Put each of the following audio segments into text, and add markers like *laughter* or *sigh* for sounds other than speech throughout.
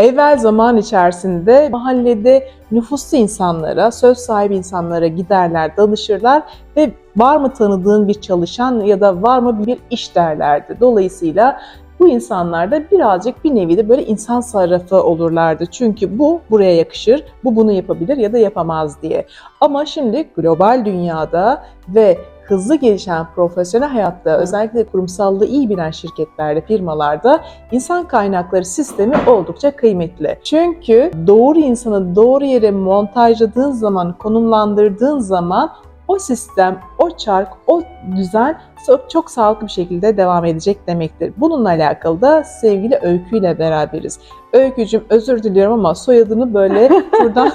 Evvel zaman içerisinde mahallede nüfuslu insanlara, söz sahibi insanlara giderler, danışırlar ve var mı tanıdığın bir çalışan ya da var mı bir iş derlerdi. Dolayısıyla bu insanlar da birazcık bir nevi de böyle insan sarrafı olurlardı. Çünkü bu buraya yakışır, bu bunu yapabilir ya da yapamaz diye. Ama şimdi global dünyada ve hızlı gelişen profesyonel hayatta özellikle kurumsallığı iyi bilen şirketlerde, firmalarda insan kaynakları sistemi oldukça kıymetli. Çünkü doğru insanı doğru yere montajladığın zaman, konumlandırdığın zaman o sistem, o çark, o düzen çok, sağlıklı bir şekilde devam edecek demektir. Bununla alakalı da sevgili Öykü ile beraberiz. Öykücüm özür diliyorum ama soyadını böyle *laughs* buradan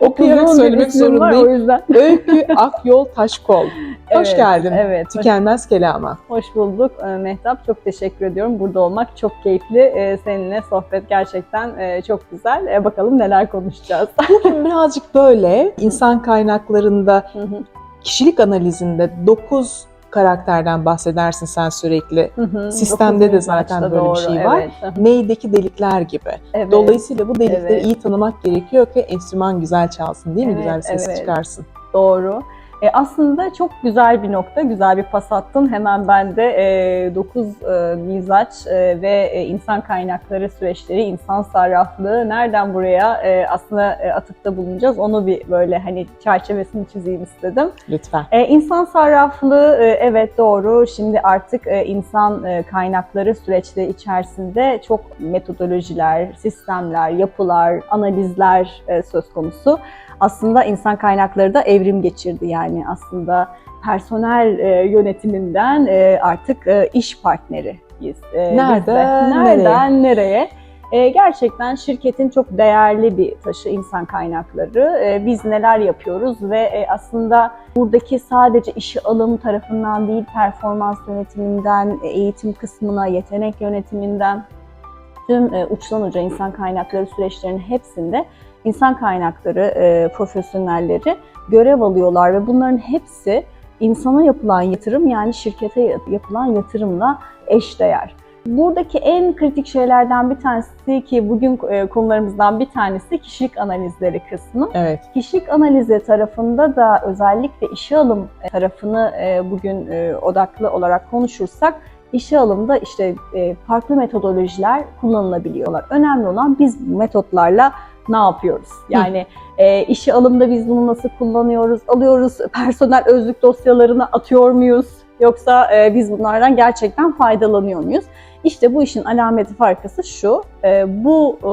okuyarak Uzun söylemek ismim var, zorundayım. O yüzden. *laughs* Öykü Akyol Taşkol. Hoş Evet, geldin. Evet, hoş, Tükenmez kelama. hoş bulduk Ee, Mehtap. Çok teşekkür ediyorum. Burada olmak çok keyifli. Ee, Seninle sohbet gerçekten e, çok güzel. Bakalım neler konuşacağız. *laughs* Bugün birazcık böyle insan kaynaklarında, kişilik analizinde 9 karakterden bahsedersin sen sürekli. hı hı. Sistemde de zaten böyle bir doğru, şey var. Evet, Neydeki delikler gibi. evet. Dolayısıyla bu delikleri Evet. iyi tanımak gerekiyor ki enstrüman güzel çalsın değil mi? Evet, güzel bir ses evet. çıkarsın. Doğru. E, aslında çok güzel bir nokta, güzel bir pas attın. Hemen ben de 9 mizaç e, ve e, insan kaynakları süreçleri, insan sarraflığı nereden buraya e, aslında e, atıfta bulunacağız onu bir böyle hani çerçevesini çizeyim istedim. Lütfen. E, insan sarraflığı e, evet doğru. Şimdi artık e, insan e, kaynakları süreçleri içerisinde çok metodolojiler, sistemler, yapılar, analizler e, söz konusu. Aslında insan kaynakları da evrim geçirdi yani aslında personel e, yönetiminden e, artık e, iş partneriyiz. E, Nereden biz de. Nereden nereye? E, gerçekten şirketin çok değerli bir taşı insan kaynakları. E, biz neler yapıyoruz ve e, aslında buradaki sadece işe alım tarafından değil, performans yönetiminden, e, eğitim kısmına, yetenek yönetiminden tüm e, uçtan uca insan kaynakları süreçlerinin hepsinde insan kaynakları e, profesyonelleri görev alıyorlar ve bunların hepsi insana yapılan yatırım yani şirkete yapılan yatırımla eşdeğer. Buradaki en kritik şeylerden bir tanesi ki bugün e, konularımızdan bir tanesi kişilik analizleri kısmı. Evet. Kişilik analizi tarafında da özellikle işe alım tarafını e, bugün e, odaklı olarak konuşursak işe alımda işte e, farklı metodolojiler kullanılabiliyorlar. Önemli olan biz metotlarla ne yapıyoruz? Yani e, işe alımda biz bunu nasıl kullanıyoruz? Alıyoruz personel özlük dosyalarına atıyor muyuz? Yoksa e, biz bunlardan gerçekten faydalanıyor muyuz? İşte bu işin alameti farkası şu, e, bu e,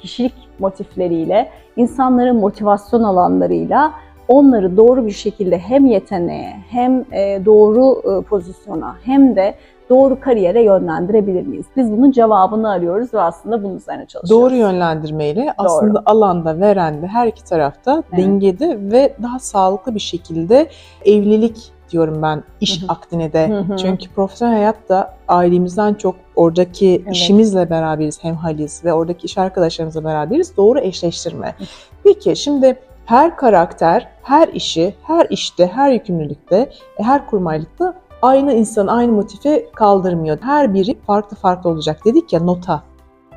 kişilik motifleriyle, insanların motivasyon alanlarıyla onları doğru bir şekilde hem yeteneğe hem e, doğru e, pozisyona hem de doğru kariyere yönlendirebilir miyiz? Biz bunun cevabını arıyoruz ve aslında bunun üzerine çalışıyoruz. Doğru yönlendirmeyle aslında alanda, verende her iki tarafta Evet. dengede ve daha sağlıklı bir şekilde evlilik diyorum ben iş Hı hı. akdine de. Hı hı. Çünkü profesyonel hayatta ailemizden çok oradaki Evet. işimizle beraberiz, hemhaliz ve oradaki iş arkadaşlarımızla beraberiz. Doğru eşleştirme. Peki şimdi her karakter, her işi, her işte, her yükümlülükte, e, her kurmaylıkta aynı insan, aynı motifi kaldırmıyor. Her biri farklı farklı olacak dedik ya nota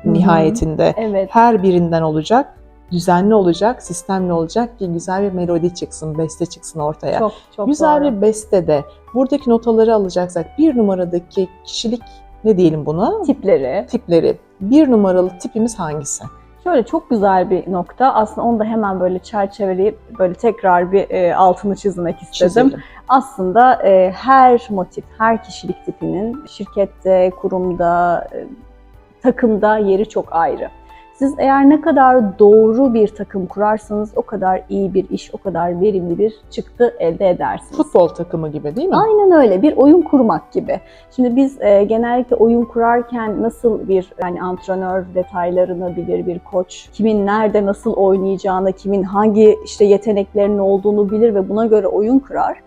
hı. nihayetinde. Evet. Her birinden olacak, düzenli olacak, sistemli olacak ki güzel bir melodi çıksın, beste çıksın ortaya. Çok çok güzel doğru. bir bestede buradaki notaları alacaksak bir numaradaki kişilik ne diyelim buna? tipleri. Tipleri. Bir numaralı tipimiz hangisi? Şöyle çok güzel bir nokta. Aslında onu da hemen böyle çerçeveleyip böyle tekrar bir e, altını çizmek istedim. Çizelim. Aslında e, her motif, her kişilik tipinin şirkette, kurumda, e, takımda yeri çok ayrı. Siz eğer ne kadar doğru bir takım kurarsanız o kadar iyi bir iş, o kadar verimli bir çıktı elde edersiniz. Futbol takımı gibi değil mi? Aynen öyle bir oyun kurmak gibi. Şimdi biz e, genellikle oyun kurarken nasıl bir yani antrenör detaylarını bilir bir koç, kimin nerede nasıl oynayacağını, kimin hangi işte yeteneklerinin olduğunu bilir ve buna göre oyun kurar.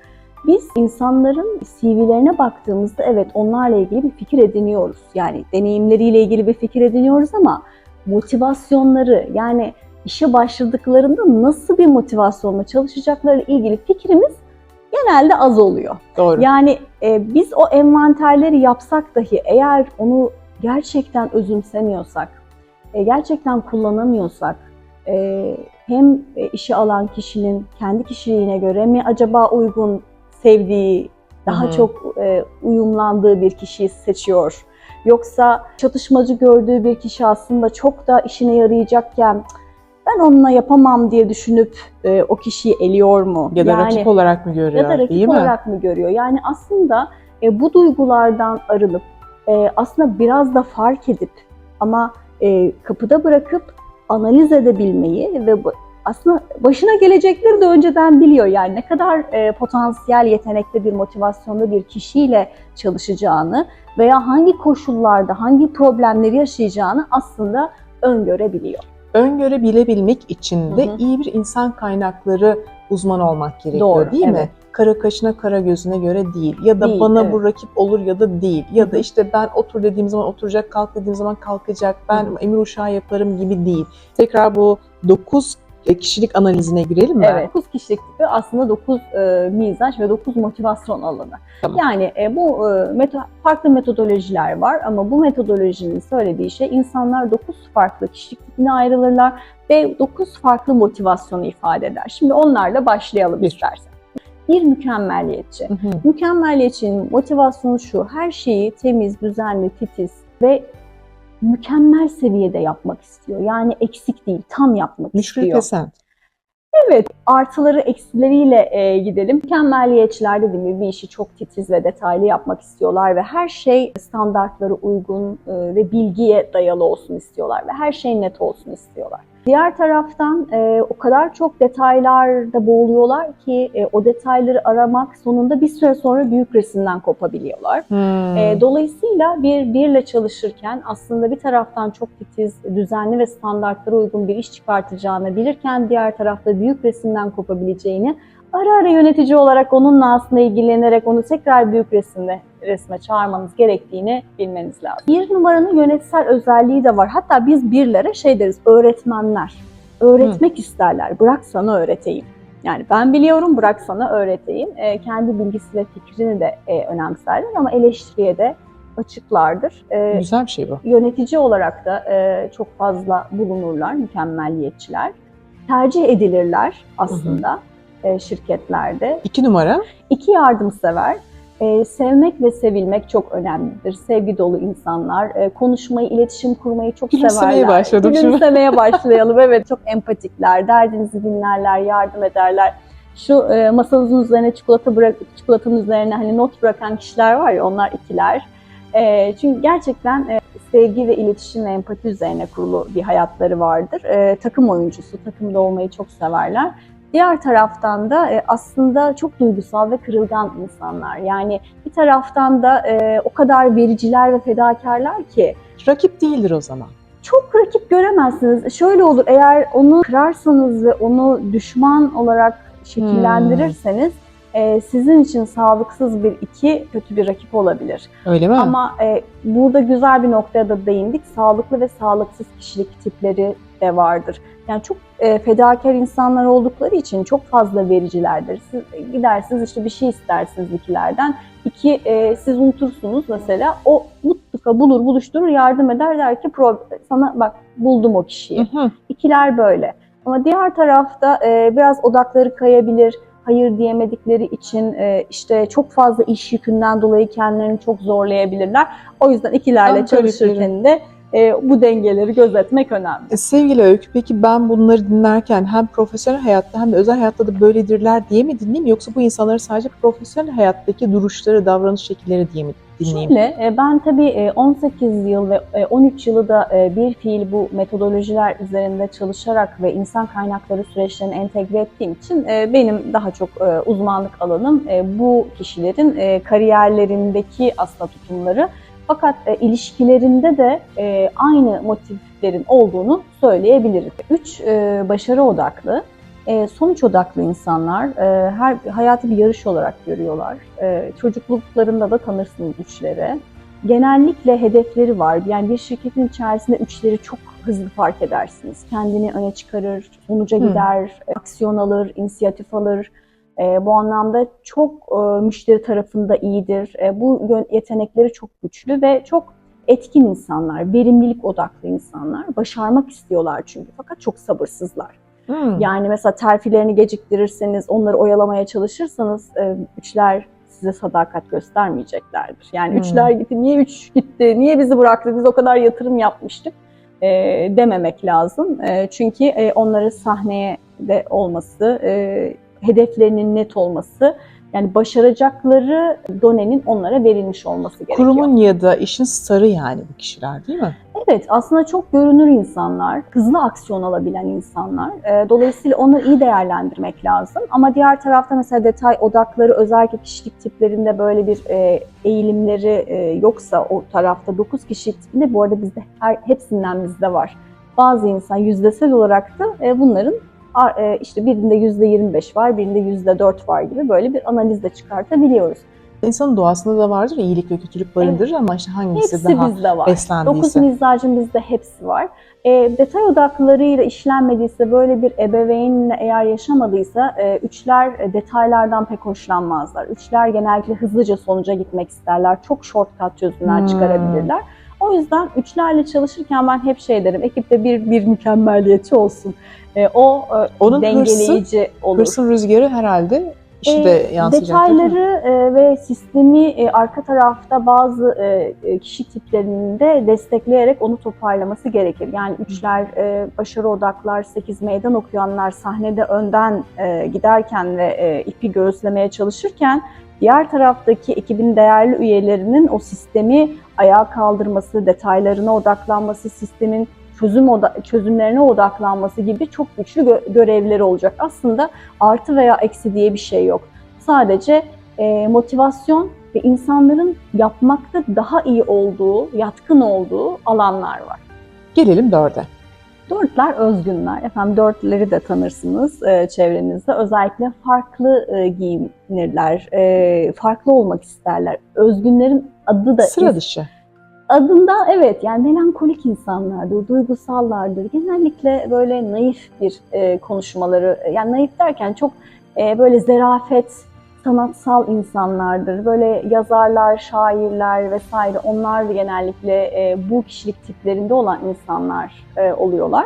Biz insanların CV'lerine baktığımızda evet onlarla ilgili bir fikir ediniyoruz. Yani deneyimleriyle ilgili bir fikir ediniyoruz ama motivasyonları yani işe başladıklarında nasıl bir motivasyonla çalışacakları ilgili fikrimiz genelde az oluyor. Doğru. Yani e, biz o envanterleri yapsak dahi eğer onu gerçekten özümsemiyorsak, e, gerçekten kullanamıyorsak e, hem e, işe alan kişinin kendi kişiliğine göre mi acaba uygun, sevdiği, daha Hı hı. çok e, uyumlandığı bir kişiyi seçiyor? Yoksa çatışmacı gördüğü bir kişi aslında çok da işine yarayacakken "Cık, ben onunla yapamam diye düşünüp e, o kişiyi eliyor mu? Ya da Yani- rakip olarak mı görüyor? ya da rakip değil mi? olarak mı görüyor? Yani aslında e, bu duygulardan arınıp e, aslında biraz da fark edip ama e, kapıda bırakıp analiz edebilmeyi ve aslında başına gelecekleri de önceden biliyor. Yani ne kadar e, potansiyel, yetenekli bir motivasyonlu bir kişiyle çalışacağını veya hangi koşullarda, hangi problemleri yaşayacağını aslında öngörebiliyor. Öngörebilebilmek için de Hı hı. iyi bir insan kaynakları uzmanı olmak gerekiyor Doğru, değil mi? evet. Kara kaşına kara gözüne göre değil ya da Değil, bana evet. bu rakip olur ya da değil ya da işte ben otur dediğim zaman oturacak kalk dediğim zaman kalkacak ben Hı hı. emir uşağı yaparım gibi değil. Tekrar bu 9 kişilik analizine girelim mi? Evet. 9 kişilik tipi aslında 9 e, mizaç ve 9 motivasyon alanı. Tamam. Yani e, bu e, meto- farklı metodolojiler var ama bu metodolojinin söylediği şey insanlar 9 farklı kişilik tipine ayrılırlar ve 9 farklı motivasyonu ifade eder. Şimdi onlarla başlayalım Bir. istersen. Bir mükemmeliyetçi. Hı hı. Mükemmeliyetçinin motivasyonu şu, her şeyi temiz, düzenli, titiz ve mükemmel seviyede yapmak istiyor. Yani eksik değil, tam yapmak Müşkül istiyor. pesen. Evet, artıları eksileriyle e, gidelim. Mükemmeliyetçiler dediğim gibi bir işi çok titiz ve detaylı yapmak istiyorlar ve her şey standartlara uygun e, ve bilgiye dayalı olsun istiyorlar ve her şey net olsun istiyorlar. Diğer taraftan e, o kadar çok detaylarda boğuluyorlar ki e, o detayları aramak sonunda bir süre sonra büyük resimden kopabiliyorlar. Hmm. E, dolayısıyla bir birle çalışırken aslında bir taraftan çok titiz, düzenli ve standartlara uygun bir iş çıkartacağını bilirken diğer tarafta büyük resimden kopabileceğini ara ara yönetici olarak onunla aslında ilgilenerek onu tekrar büyük resimde resme çağırmanız gerektiğini bilmeniz lazım. Bir numaranın yönetsel özelliği de var. Hatta biz birlere şey deriz, öğretmenler. Öğretmek isterler, bırak sana öğreteyim. Yani ben biliyorum, bırak sana öğreteyim. E, kendi bilgisi ve fikrini de e, önemserler ama eleştiriye de açıklardır. E, Güzel bir şey bu. yönetici olarak da e, çok fazla bulunurlar, mükemmelliyetçiler. Tercih edilirler aslında e, şirketlerde. İki numara. İki yardımsever. E, sevmek ve sevilmek çok önemlidir. Sevgi dolu insanlar. E, konuşmayı, iletişim kurmayı çok Gülümsemeye severler. başladım şimdi. Gülümsemeye başlayalım. Evet çok empatikler. Derdinizi dinlerler, yardım ederler. Şu e, masanızın üzerine çikolata bırak, çikolatanın üzerine hani not bırakan kişiler var ya onlar ikiler. E, çünkü gerçekten e, sevgi ve iletişim ve empati üzerine kurulu bir hayatları vardır. E, takım oyuncusu, takımda olmayı çok severler. Diğer taraftan da e, aslında çok duygusal ve kırılgan insanlar. Yani bir taraftan da e, o kadar vericiler ve fedakarlar ki Rakip değildir o zaman. çok rakip göremezsiniz. Şöyle olur eğer onu kırarsanız ve onu düşman olarak şekillendirirseniz e, sizin için sağlıksız bir iki kötü bir rakip olabilir. Öyle mi? Ama e, burada güzel bir noktaya da değindik. Sağlıklı ve sağlıksız kişilik tipleri de vardır. Yani çok e, fedakar insanlar oldukları için çok fazla vericilerdir. Siz e, gidersiniz işte bir şey istersiniz ikilerden. İki e, siz unutursunuz mesela. O mutlaka bulur, buluşturur, yardım eder der ki "Pro- sana bak buldum o kişiyi. Hı hı. İkiler böyle. Ama diğer tarafta e, biraz odakları kayabilir. Hayır diyemedikleri için e, işte çok fazla iş yükünden dolayı kendilerini çok zorlayabilirler. O yüzden ikilerle Tam çalışırken de e, bu dengeleri gözetmek önemli. E, Sevgili Öykü, peki ben bunları dinlerken hem profesyonel hayatta hem de özel hayatta da böyledirler diye mi dinleyeyim yoksa bu insanları sadece profesyonel hayattaki duruşları, davranış şekilleri diye mi dinleyeyim? Şöyle, e, ben tabii e, 18 yıl ve e, 13 yılı da e, bir fiil bu metodolojiler üzerinde çalışarak ve insan kaynakları süreçlerini entegre ettiğim için e, benim daha çok e, uzmanlık alanım e, bu kişilerin e, kariyerlerindeki aslında tutumları. Fakat e, ilişkilerinde de e, aynı motiflerin olduğunu söyleyebiliriz. Üç, e, başarı odaklı. E, sonuç odaklı insanlar e, her hayatı bir yarış olarak görüyorlar. E, çocukluklarında da tanırsınız üçleri. Genellikle hedefleri var. Yani bir şirketin içerisinde üçleri çok hızlı fark edersiniz. Kendini öne çıkarır, sonuca Hmm. gider, e, aksiyon alır, inisiyatif alır. E, bu anlamda çok e, müşteri tarafında iyidir. E, bu yetenekleri çok güçlü ve çok etkin insanlar, verimlilik odaklı insanlar. Başarmak istiyorlar çünkü fakat çok sabırsızlar. Hmm. Yani mesela terfilerini geciktirirseniz, onları oyalamaya çalışırsanız e, üçler size sadakat göstermeyeceklerdir. Yani Hmm. üçler gitti, niye üç gitti, niye bizi bıraktı, biz o kadar yatırım yapmıştık e, dememek lazım. E, çünkü e, onların sahneye de olması, e, hedeflerinin net olması, yani başaracakları donenin onlara verilmiş olması gerekiyor. Kurumun ya da işin starı yani bu kişiler değil mi? Evet, aslında çok görünür insanlar, hızlı aksiyon alabilen insanlar. Ee, Dolayısıyla onları iyi değerlendirmek lazım. Ama diğer tarafta mesela detay odakları özellikle kişilik tiplerinde böyle bir e, eğilimleri e, yoksa o tarafta 9 kişilik tipinde bu arada bizde her, hepsinden bizde var. Bazı insan yüzdesel olarak da e, bunların işte birinde %25 var, birinde %4 var gibi böyle bir analiz de çıkartabiliyoruz. İnsanın doğasında da vardır iyilik ve kötülük barındırır ama işte hangisi Hepsi daha bizde var. beslendiyse. Dokuz mizacın bizde hepsi var. E, detay odaklarıyla işlenmediyse, böyle bir ebeveynle eğer yaşamadıysa e, üçler e, detaylardan pek hoşlanmazlar. Üçler genellikle hızlıca sonuca gitmek isterler. Çok shortcut çözümler Hmm. çıkarabilirler. O yüzden üçlerle çalışırken ben hep şey derim, ekipte bir, bir mükemmelliyetçi olsun. E, o e, Onun dengeleyici olur. Hırsın rüzgarı herhalde işi E, de mi? Detayları e, ve sistemi e, arka tarafta bazı e, e, kişi tiplerinde destekleyerek onu toparlaması gerekir. Yani üçler, e, başarı odaklar, sekiz meydan okuyanlar sahnede önden e, giderken ve e, ipi göğüslemeye çalışırken diğer taraftaki ekibin değerli üyelerinin o sistemi ayağa kaldırması, detaylarına odaklanması, sistemin çözüm oda- çözümlerine odaklanması gibi çok güçlü gö- görevleri olacak. Aslında artı veya eksi diye bir şey yok. Sadece e, motivasyon ve insanların yapmakta daha iyi olduğu, yatkın olduğu alanlar var. Gelelim dörde. Dörtler özgünler. Efendim dörtleri de tanırsınız e, çevrenizde. Özellikle farklı e, giyinirler, e, farklı olmak isterler. Özgünlerin adı da Sıra dışı. Adında evet yani melankolik insanlardır, duygusallardır. Genellikle böyle naif bir e, konuşmaları, yani naif derken çok e, böyle zerafet, sanatsal insanlardır. Böyle yazarlar, şairler vesaire onlar da genellikle e, bu kişilik tiplerinde olan insanlar e, oluyorlar.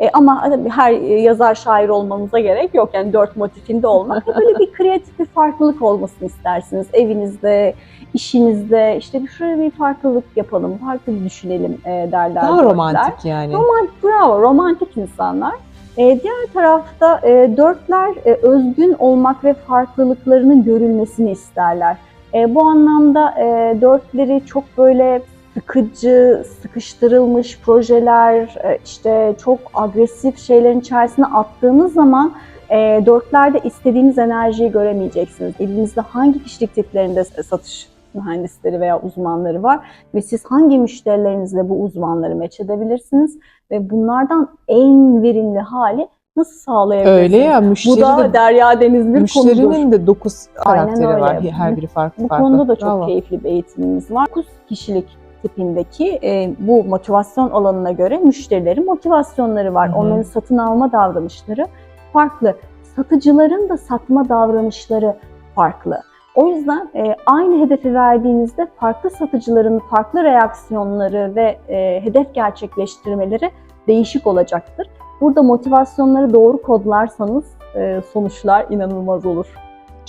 E, ama tabii her e, yazar şair olmanıza gerek yok. Yani dört motifinde olmak. Böyle bir kreatif bir farklılık olmasını istersiniz. Evinizde, işinizde işte bir şöyle bir farklılık yapalım, farklı bir düşünelim e, derler. Daha dörtler. romantik yani. Romantik, bravo, romantik insanlar. E, diğer tarafta e, dörtler e, özgün olmak ve farklılıklarının görülmesini isterler. E, bu anlamda e, dörtleri çok böyle sıkıcı, sıkıştırılmış projeler, e, işte çok agresif şeylerin içerisine attığınız zaman e, dörtlerde istediğiniz enerjiyi göremeyeceksiniz. Elinizde hangi kişilik tiplerinde satış mühendisleri veya uzmanları var ve siz hangi müşterilerinizle bu uzmanları meç edebilirsiniz ve bunlardan en verimli hali nasıl sağlayabilirsiniz? Öyle ya Bu müşteri da de, derya deniz bir konudur. müşterinin de dokuz karakteri var. Her biri farklı Bu farklı. konuda da çok Bravo. keyifli bir eğitimimiz var. 9 kişilik tipindeki e, bu motivasyon alanına göre müşterilerin motivasyonları var. Hı hı. Onların satın alma davranışları farklı. Satıcıların da satma davranışları farklı. O yüzden e, aynı hedefi verdiğinizde farklı satıcıların farklı reaksiyonları ve e, hedef gerçekleştirmeleri değişik olacaktır. Burada motivasyonları doğru kodlarsanız e, sonuçlar inanılmaz olur.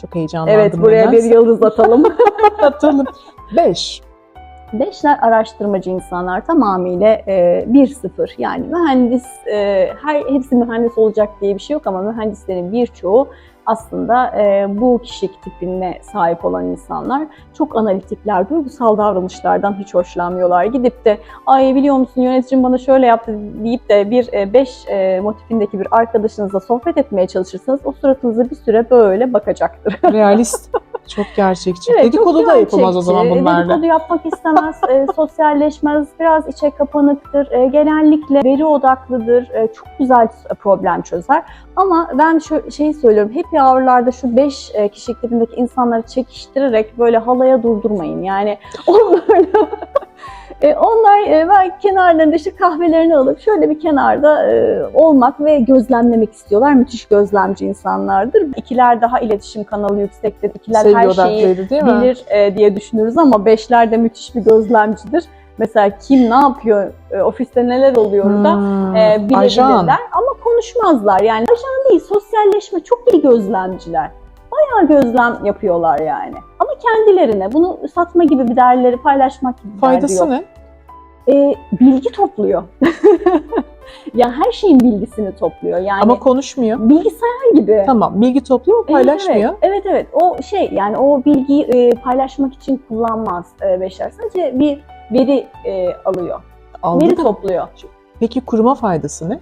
Çok heyecanlandım. Evet buraya bir nedense. yıldız atalım. *laughs* Atalım. *laughs* Beş. Beşler araştırmacı insanlar tamamıyla e, 1-0 yani mühendis, e, her hepsi mühendis olacak diye bir şey yok ama mühendislerin birçoğu aslında e, bu kişilik tipine sahip olan insanlar çok analitikler, duygusal davranışlardan hiç hoşlanmıyorlar. Gidip de ay biliyor musun yöneticim bana şöyle yaptı deyip de bir 5 motifindeki bir arkadaşınızla sohbet etmeye çalışırsanız o suratınıza bir süre böyle bakacaktır. *laughs* Realist. Çok gerçekçi. Evet, Dedikodu çok da yapamaz o zaman gerçekçi. bunlarla. Dedikodu yapmak istemez, e, sosyalleşmez, biraz içe kapanıktır, e, genellikle veri odaklıdır, e, çok güzel problem çözer. Ama ben şu şeyi söylüyorum, happy hour'larda şu 5 kişilik tipindeki insanları çekiştirerek böyle halaya durdurmayın. Yani *laughs* onlarla... E, onlar e, ben kenarlarında işte kahvelerini alıp şöyle bir kenarda e, olmak ve gözlemlemek istiyorlar. Müthiş gözlemci insanlardır. İkiler daha iletişim kanalı yüksektir. İkiler Sevgi her şeyi bilir e, diye düşünürüz ama beşler de müthiş bir gözlemcidir. Mesela kim ne yapıyor, e, ofiste neler oluyor da Hmm, e, bilebilirler ama konuşmazlar. Yani ajan değil, sosyalleşme çok iyi gözlemciler. Bayağı gözlem yapıyorlar yani. Ama kendilerine bunu satma gibi bir değerleri paylaşmak gibi yok. Faydası ne? E, bilgi topluyor. *laughs* ya her şeyin bilgisini topluyor. Yani Ama konuşmuyor. bilgisayar gibi. Tamam, bilgi topluyor ama paylaşmıyor. Evet, evet evet. O şey yani o bilgiyi e, paylaşmak için kullanmaz e, Beşer. Sadece bir veri e, alıyor. Aldı veri da. topluyor. Peki kuruma faydası ne?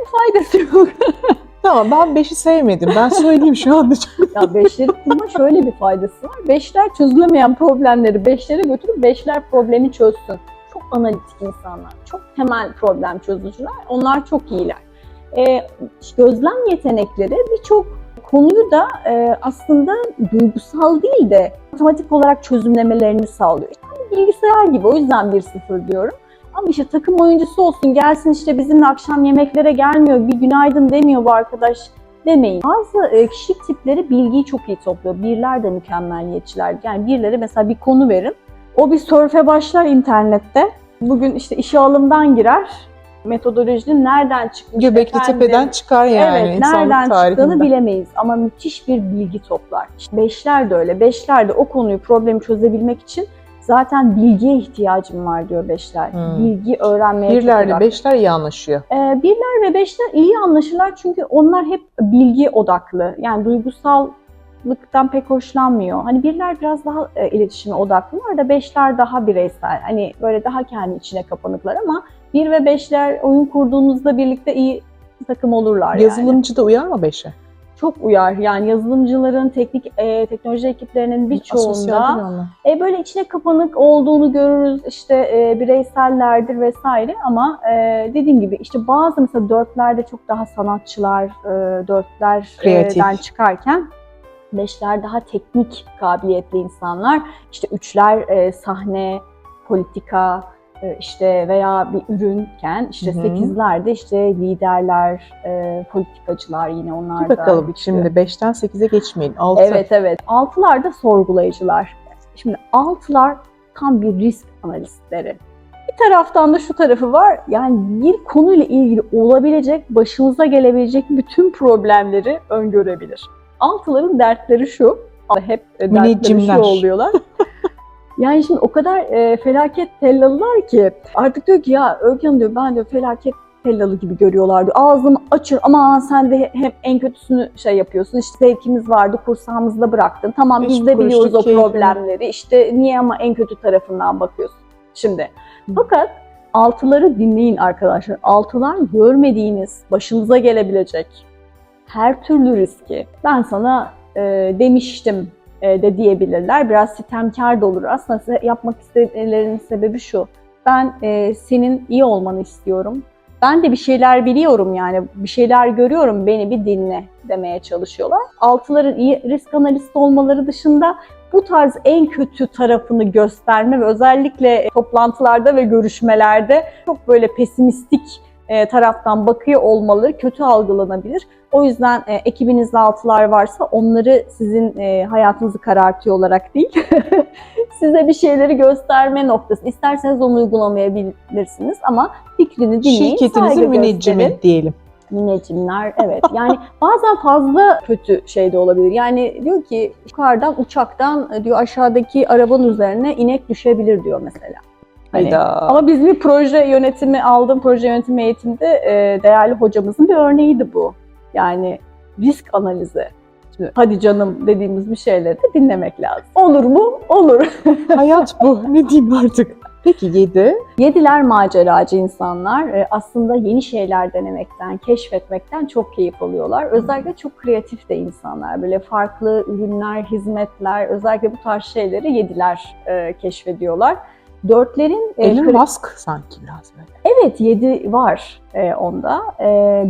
Bir faydası yok. *laughs* Tamam ben beşi sevmedim. Ben söyleyeyim şu anda. *laughs* ya beşleri kurma şöyle bir faydası var. Beşler çözülemeyen problemleri beşlere götürüp beşler problemi çözsün. Çok analitik insanlar. Çok temel problem çözücüler. Onlar çok iyiler. E, gözlem yetenekleri birçok konuyu da e, aslında duygusal değil de matematik olarak çözümlemelerini sağlıyor. Yani bilgisayar gibi o yüzden 1-0 diyorum. Ama işte takım oyuncusu olsun gelsin işte bizimle akşam yemeklere gelmiyor bir günaydın demiyor bu arkadaş demeyin. Bazı e, kişilik tipleri bilgiyi çok iyi topluyor. Birler de mükemmeliyetçiler. Yani birileri mesela bir konu verin. O bir sörfe başlar internette. Bugün işte işe alımdan girer. Metodolojinin nereden çıkmış Göbekli efendim, Tepe'den çıkar yani evet, nereden çıktığını tarihinden. bilemeyiz ama müthiş bir bilgi toplar. İşte beşler de öyle. Beşler de o konuyu, problemi çözebilmek için zaten bilgiye ihtiyacım var diyor beşler. Hmm. Bilgi öğrenmeye Birlerle beşler iyi anlaşıyor. Ee, birler ve beşler iyi anlaşırlar çünkü onlar hep bilgi odaklı. Yani duygusallıktan pek hoşlanmıyor. Hani birler biraz daha e, iletişime odaklılar da beşler daha bireysel. Hani böyle daha kendi içine kapanıklar ama bir ve beşler oyun kurduğunuzda birlikte iyi takım olurlar yani. Yazılımcı da uyar mı beşe? Çok uyar. Yani yazılımcıların, teknik e, teknoloji ekiplerinin birçoğunda e, böyle içine kapanık olduğunu görürüz. İşte e, bireysellerdir vesaire ama e, dediğim gibi işte bazı mesela dörtlerde çok daha sanatçılar, e, dörtlerden çıkarken beşler daha teknik kabiliyetli insanlar. İşte üçler e, sahne, politika, işte veya bir ürünken işte sekizlerde işte liderler, e, politikacılar yine onlar da bakalım güçlü. şimdi beşten sekize geçmeyin. Altı. Evet evet. Altılar da sorgulayıcılar. Şimdi altılar tam bir risk analistleri. Bir taraftan da şu tarafı var. Yani bir konuyla ilgili olabilecek, başımıza gelebilecek bütün problemleri öngörebilir. Altıların dertleri şu. Hep dertleri Müneccimler. şu oluyorlar. *laughs* Yani şimdi o kadar e, felaket tellalılar ki artık diyor ki ya Öykü Hanım diyor ben diyor felaket tellalı gibi görüyorlar diyor. Ağzımı açır ama sen de hep en kötüsünü şey yapıyorsun. İşte zevkimiz vardı kursağımızda bıraktın. Tamam biz de biliyoruz o problemleri. İşte niye ama en kötü tarafından bakıyorsun. Şimdi fakat altıları dinleyin arkadaşlar. Altılar görmediğiniz, başınıza gelebilecek her türlü riski ben sana e, demiştim de diyebilirler. Biraz sitemkar da olur. Aslında yapmak istemelerinin sebebi şu. Ben e, senin iyi olmanı istiyorum. Ben de bir şeyler biliyorum yani bir şeyler görüyorum beni bir dinle demeye çalışıyorlar. Altıların iyi risk analisti olmaları dışında bu tarz en kötü tarafını gösterme ve özellikle toplantılarda ve görüşmelerde çok böyle pesimistik e, taraftan bakıyor olmaları kötü algılanabilir. O yüzden e, ekibinizde altılar varsa onları sizin e, hayatınızı karartıyor olarak değil, *laughs* size bir şeyleri gösterme noktası. İsterseniz onu uygulamayabilirsiniz ama fikrini dinleyin, Şirketinizin müneccimi gösterin. diyelim. Müneccimler evet yani bazen fazla kötü şey de olabilir. Yani diyor ki yukarıdan uçaktan e, diyor aşağıdaki arabanın üzerine inek düşebilir diyor mesela. Hani, Hayda. ama biz bir proje yönetimi aldığım proje yönetimi eğitimde e, değerli hocamızın bir örneğiydi bu. Yani risk analizi. Şimdi, hadi canım dediğimiz bir şeyleri de dinlemek lazım. Olur mu? Olur. *laughs* Hayat bu. Ne diyeyim artık. Peki yedi. Yediler maceracı insanlar. E, Aslında yeni şeyler denemekten, keşfetmekten çok keyif alıyorlar. Özellikle çok kreatif de insanlar. Böyle farklı ürünler, hizmetler, özellikle bu tarz şeyleri yediler e, keşfediyorlar. Dörtlerin e, Elon kre- Musk sanki biraz böyle. Evet 7 var e, onda.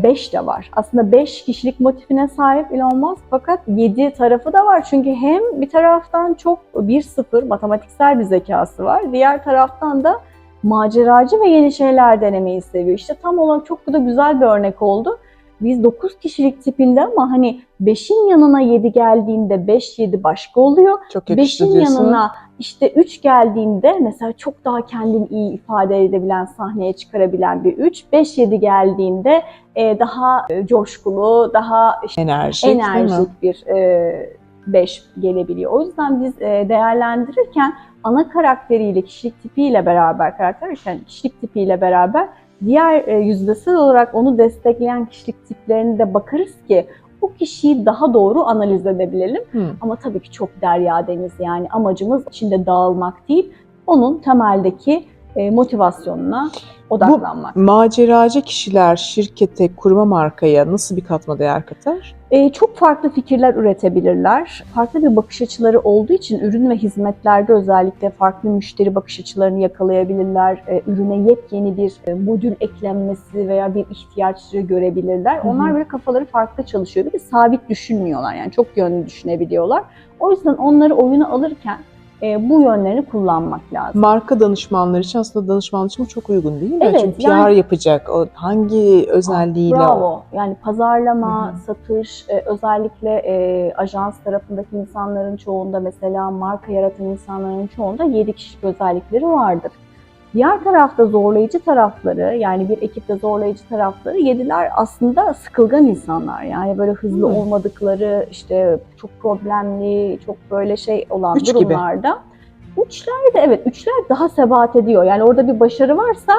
5 de var. Aslında 5 kişilik motifine sahip Elon Musk fakat 7 tarafı da var. Çünkü hem bir taraftan çok 1-0 matematiksel bir zekası var. Diğer taraftan da maceracı ve yeni şeyler denemeyi seviyor. İşte tam olarak çok da güzel bir örnek oldu. biz 9 kişilik tipinde ama hani 5'in yanına 7 geldiğinde 5 7 başka oluyor. Çok yakıştı 5'in diyorsun. yanına işte 3 geldiğinde mesela çok daha kendini iyi ifade edebilen, sahneye çıkarabilen bir 3. 5 7 geldiğinde e, daha e, coşkulu, daha işte enerjik, enerjik bir 5 gelebiliyor. O yüzden biz e, değerlendirirken ana karakteriyle, kişilik tipiyle beraber, karakter derken kişilik tipiyle beraber diğer e, yüzdesel olarak onu destekleyen kişilik tiplerine de bakarız ki o kişiyi daha doğru analiz edebilelim. Hı. Ama tabii ki çok derya deniz yani amacımız içinde dağılmak değil, onun temeldeki motivasyonuna odaklanmak. Maceracı kişiler şirkete, kuruma markaya nasıl bir katma değer katar? E, çok farklı fikirler üretebilirler. Farklı bir bakış açıları olduğu için ürün ve hizmetlerde özellikle farklı müşteri bakış açılarını yakalayabilirler. E, ürüne yepyeni bir e, modül eklenmesi veya bir ihtiyaç görebilirler. Hı hı. Onlar böyle kafaları farklı çalışıyor. Bir de sabit düşünmüyorlar yani çok yönlü düşünebiliyorlar. O yüzden onları oyuna alırken e, bu yönlerini kullanmak lazım. Marka danışmanları için aslında danışmanlık için çok uygun değil mi? Evet, Çünkü PR yani- yapacak. O hangi özelliğiyle o? Bravo. Yani pazarlama, Hı hı. satış, e, özellikle e, ajans tarafındaki insanların çoğunda mesela marka yaratan insanların çoğunda 7 kişilik özellikleri vardır. Diğer tarafta zorlayıcı tarafları yani bir ekipte zorlayıcı tarafları yediler aslında sıkılgan insanlar. Yani böyle hızlı Hmm. olmadıkları işte çok problemli, çok böyle şey olan Üç gibi. durumlarda. Üçler de evet üçler daha sebat ediyor. Yani orada bir başarı varsa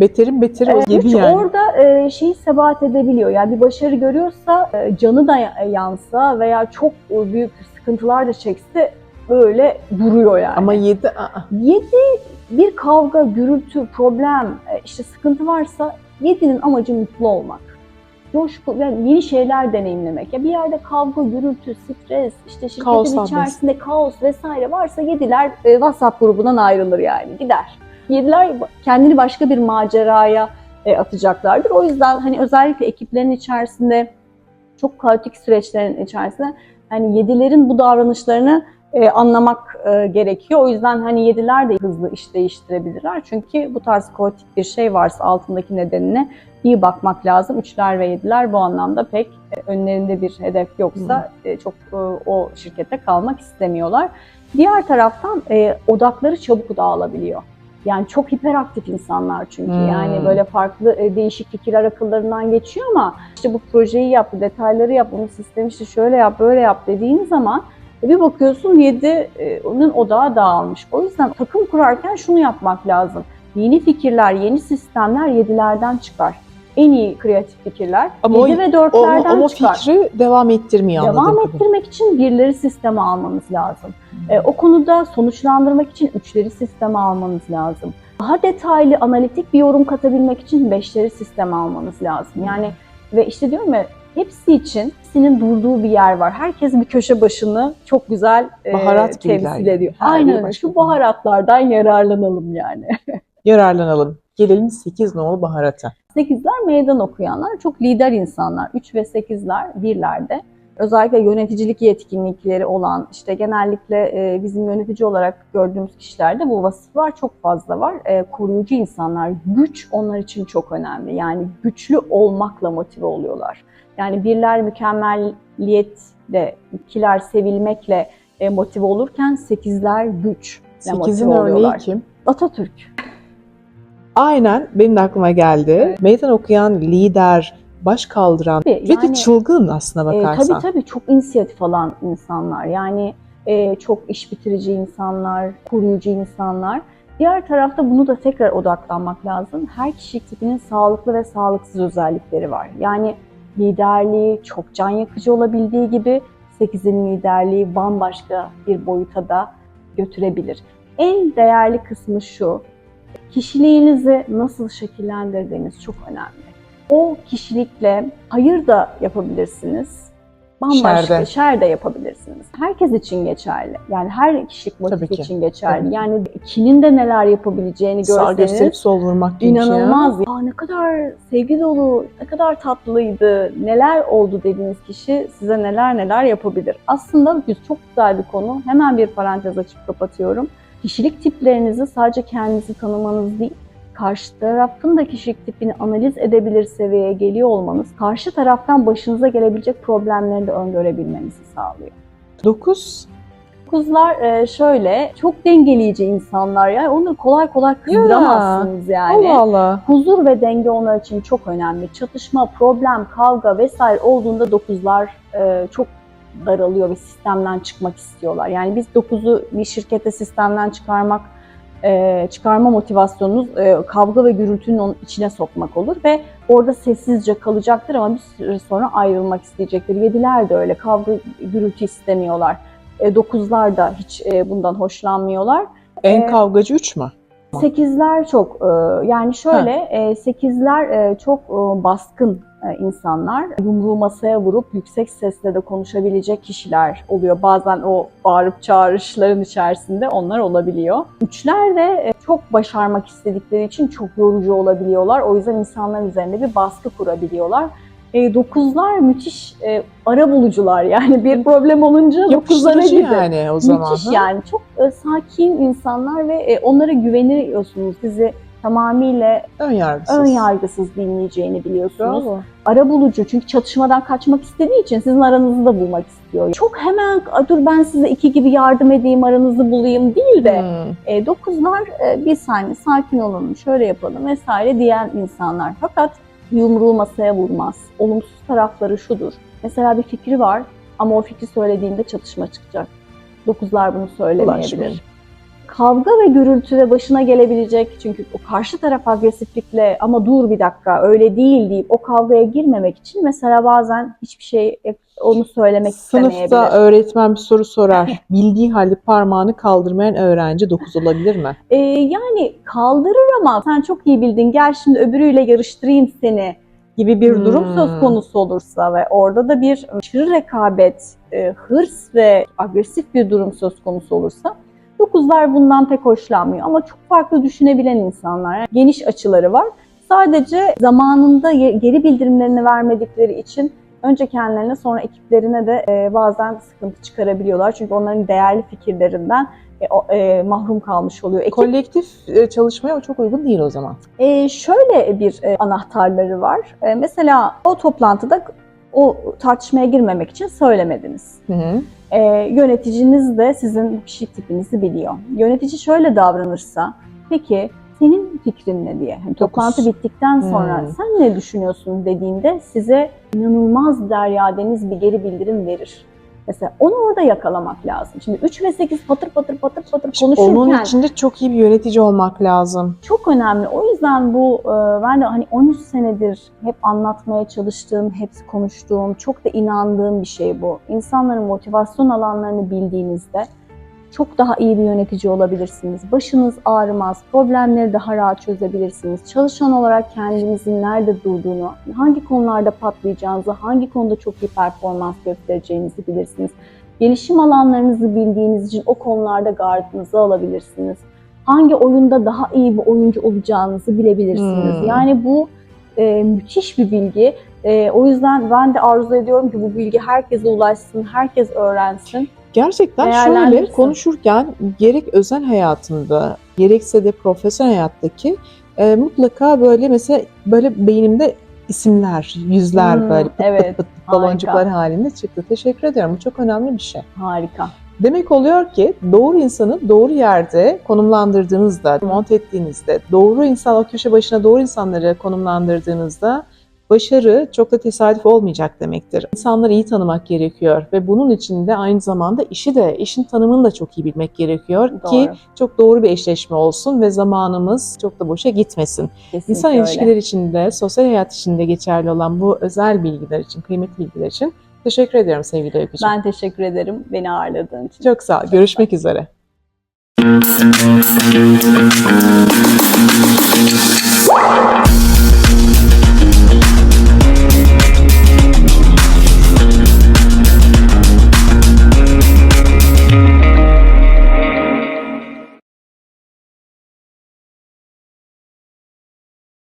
Beterin beteri yedi üç yani. orada e, şeyi sebat edebiliyor. Yani bir başarı görüyorsa e, canı da ya- yansa veya çok e, büyük sıkıntılar da çekse böyle duruyor yani. Ama yedi aa, Yedi bir kavga, gürültü, problem, e, işte sıkıntı varsa yedinin amacı mutlu olmak. Coşku, yani yeni şeyler deneyimlemek. Ya bir yerde kavga, gürültü, stres, işte şirketin Kaos içerisinde kaos vesaire varsa yediler e, WhatsApp grubundan ayrılır yani gider. Yediler kendini başka bir maceraya e, atacaklardır. O yüzden hani özellikle ekiplerin içerisinde çok kaotik süreçlerin içerisinde hani yedilerin bu davranışlarını e, anlamak e, gerekiyor. O yüzden hani yediler de hızlı iş değiştirebilirler. Çünkü bu tarz kaotik bir şey varsa altındaki nedenine iyi bakmak lazım. Üçler ve yediler bu anlamda pek e, önlerinde bir hedef yoksa e, çok e, o şirkette kalmak istemiyorlar. Diğer taraftan e, odakları çabuk dağılabiliyor. Yani çok hiperaktif insanlar çünkü. Hmm. Yani böyle farklı e, değişik fikirler akıllarından geçiyor ama işte bu projeyi yap, detayları yap, bunu sistemi işte şöyle yap, böyle yap dediğin zaman bir bakıyorsun 7 onun odağı dağılmış. O yüzden takım kurarken şunu yapmak lazım. Yeni fikirler, yeni sistemler 7'lerden çıkar. En iyi kreatif fikirler Ama o- 7 ve o, 4'lerden ama o çıkar. fikri devam ettirmiyor Devam ettirmek için birleri sisteme almanız lazım. E, o konuda sonuçlandırmak için üçleri sisteme almanız lazım. Daha detaylı, analitik bir yorum katabilmek için beşleri sisteme almanız lazım. Yani ve işte diyorum ya hepsi için hepsinin durduğu bir yer var. Herkes bir köşe başını çok güzel e, Baharat gibiler temsil ediyor. Her Aynen Şu baharatlardan yararlanalım yani. *laughs* Yararlanalım. Gelelim 8 nolu baharata. 8'ler meydan okuyanlar çok lider insanlar. 3 ve 8'ler birlerde. Özellikle yöneticilik yetkinlikleri olan, işte genellikle e, bizim yönetici olarak gördüğümüz kişilerde bu vasıflar çok fazla var. E, koruyucu insanlar, güç onlar için çok önemli. Yani güçlü olmakla motive oluyorlar. Yani birler mükemmelliyetle, ikiler sevilmekle e, motive olurken sekizler güç. 8'in örneği kim? Atatürk. Aynen benim de aklıma geldi. Evet. Meydan okuyan, lider, baş kaldıran Tabii, ve de yani- çılgın aslına E, bakarsan. tabii tabii çok inisiyatif alan insanlar. Yani e, çok iş bitirici insanlar, koruyucu insanlar. Diğer tarafta bunu da tekrar odaklanmak lazım. Her kişilik tipinin sağlıklı ve sağlıksız özellikleri var. Yani liderliği çok can yakıcı olabildiği gibi 8'in liderliği bambaşka bir boyuta da götürebilir. En değerli kısmı şu, kişiliğinizi nasıl şekillendirdiğiniz çok önemli. O kişilikle hayır da yapabilirsiniz. Bambaşka Şer de. şer de yapabilirsiniz. Herkes için geçerli. Yani her kişilik motif için geçerli. Tabii. Yani kimin de neler yapabileceğini Sağ gösterip sol vurmak gibi bir şey ya. inanılmaz. Aa, ne kadar sevgi dolu, ne kadar tatlıydı, neler oldu dediğiniz kişi size neler neler yapabilir. Aslında güz- çok güzel bir konu. Hemen bir parantez açıp kapatıyorum. Kişilik tiplerinizi sadece kendinizi tanımanız değil, karşı tarafın da kişilik tipini analiz edebilir seviyeye geliyor olmanız, karşı taraftan başınıza gelebilecek problemleri de öngörebilmenizi sağlıyor. 9. Kuzlar e, şöyle, çok dengeleyici insanlar ya. Onları kolay kolay kızdıramazsınız yani. Allah Allah. Huzur ve denge onlar için çok önemli. Çatışma, problem, kavga vesaire olduğunda dokuzlar e, çok daralıyor ve sistemden çıkmak istiyorlar. Yani biz dokuzu bir şirkete sistemden çıkarmak, e, çıkarma motivasyonunuz e, kavga ve gürültünün onun içine sokmak olur ve orada sessizce kalacaktır ama bir süre sonra ayrılmak isteyecektir. Yediler de öyle kavga, gürültü istemiyorlar. E, dokuzlar da hiç e, bundan hoşlanmıyorlar. En Ee, kavgacı 3 mü? Sekizler çok e, yani şöyle e, sekizler e, çok baskın insanlar. Yumruğu masaya vurup yüksek sesle de konuşabilecek kişiler oluyor. Bazen o bağırıp çağrışların içerisinde onlar olabiliyor. Üçler de çok başarmak istedikleri için çok yorucu olabiliyorlar. O yüzden insanların üzerinde bir baskı kurabiliyorlar. E, dokuzlar müthiş e, ara bulucular yani bir problem olunca dokuzlara gidin. yani o zaman. Müthiş ha? yani çok e, sakin insanlar ve e, onlara güveniyorsunuz. Sizi tamamıyla Ön yargısız. ön yargısız dinleyeceğini biliyorsunuz. Bravo. Ara bulucu çünkü çatışmadan kaçmak istediği için sizin aranızı da bulmak istiyor. Çok hemen "A, dur ben size iki gibi yardım edeyim aranızı bulayım değil de Hmm. e, dokuzlar e, bir saniye sakin olun şöyle yapalım vesaire diyen insanlar. Fakat yumruğu masaya vurmaz. Olumsuz tarafları şudur. Mesela bir fikri var ama o fikri söylediğinde çatışma çıkacak. Dokuzlar bunu söylemeyebilir. Kavga ve gürültüde başına gelebilecek çünkü o karşı taraf agresiflikle ama dur bir dakika öyle değil deyip o kavgaya girmemek için mesela bazen hiçbir şey onu söylemek istemeyebilir. Sınıfta öğretmen bir soru sorar. *laughs* Bildiği halde parmağını kaldırmayan öğrenci 9 olabilir mi? Ee, yani kaldırır ama sen çok iyi bildin gel şimdi öbürüyle yarıştırayım seni gibi bir durum Hmm. söz konusu olursa ve orada da bir aşırı rekabet, e, hırs ve agresif bir durum söz konusu olursa dokuzlar bundan pek hoşlanmıyor ama çok farklı düşünebilen insanlar. Yani geniş açıları var. Sadece zamanında geri bildirimlerini vermedikleri için önce kendilerine sonra ekiplerine de e, bazen sıkıntı çıkarabiliyorlar. Çünkü onların değerli fikirlerinden e, e, mahrum kalmış oluyor. Ekip Kolektif e, çalışmaya o çok uygun değil o zaman. e, şöyle bir e, anahtarları var. E, mesela o toplantıda o tartışmaya girmemek için söylemediniz. Hı hı. E, yöneticiniz de sizin bu kişilik tipinizi biliyor. Yönetici şöyle davranırsa, peki senin fikrin ne diye. Hani toplantı bittikten sonra Hmm. sen ne düşünüyorsun dediğinde size inanılmaz derya deniz bir geri bildirim verir. Mesela onu orada yakalamak lazım. Şimdi 3 ve 8 patır patır patır patır konuşurken Onun için de çok iyi bir yönetici olmak lazım. çok önemli. O yüzden bu e, ben de hani 13 senedir hep anlatmaya çalıştığım, hep konuştuğum, çok da inandığım bir şey bu. İnsanların motivasyon alanlarını bildiğinizde çok daha iyi bir yönetici olabilirsiniz. Başınız ağrımaz, problemleri daha rahat çözebilirsiniz. Çalışan olarak kendinizin nerede durduğunu, hangi konularda patlayacağınızı, hangi konuda çok iyi performans göstereceğinizi bilirsiniz. Gelişim alanlarınızı bildiğiniz için o konularda gardınızı alabilirsiniz hangi oyunda daha iyi bir oyuncu olacağınızı bilebilirsiniz. Hmm. Yani bu e, müthiş bir bilgi. E, o yüzden ben de arzu ediyorum ki bu bilgi herkese ulaşsın, herkes öğrensin. Gerçekten şöyle konuşurken gerek özel hayatımda gerekse de profesyonel hayattaki e, mutlaka böyle mesela böyle beynimde isimler, yüzler Hmm, böyle pıt evet, pıt pıt harika. baloncuklar halinde çıktı. Teşekkür ediyorum. Bu çok önemli bir şey. Harika. Demek oluyor ki doğru insanı doğru yerde konumlandırdığınızda, monte ettiğinizde, doğru insan o köşe başına doğru insanları konumlandırdığınızda başarı çok da tesadüf olmayacak demektir. İnsanları iyi tanımak gerekiyor ve bunun için de aynı zamanda işi de, işin tanımını da çok iyi bilmek gerekiyor ki Doğru. çok doğru bir eşleşme olsun ve zamanımız çok da boşa gitmesin. Kesinlikle İnsan öyle. ilişkileri içinde, sosyal hayat içinde geçerli olan bu özel bilgiler için, kıymetli bilgiler için teşekkür ediyorum sevgili Öykücüğüm. Ben teşekkür ederim beni ağırladığın için. Çok sağ ol. Görüşmek üzere. Thank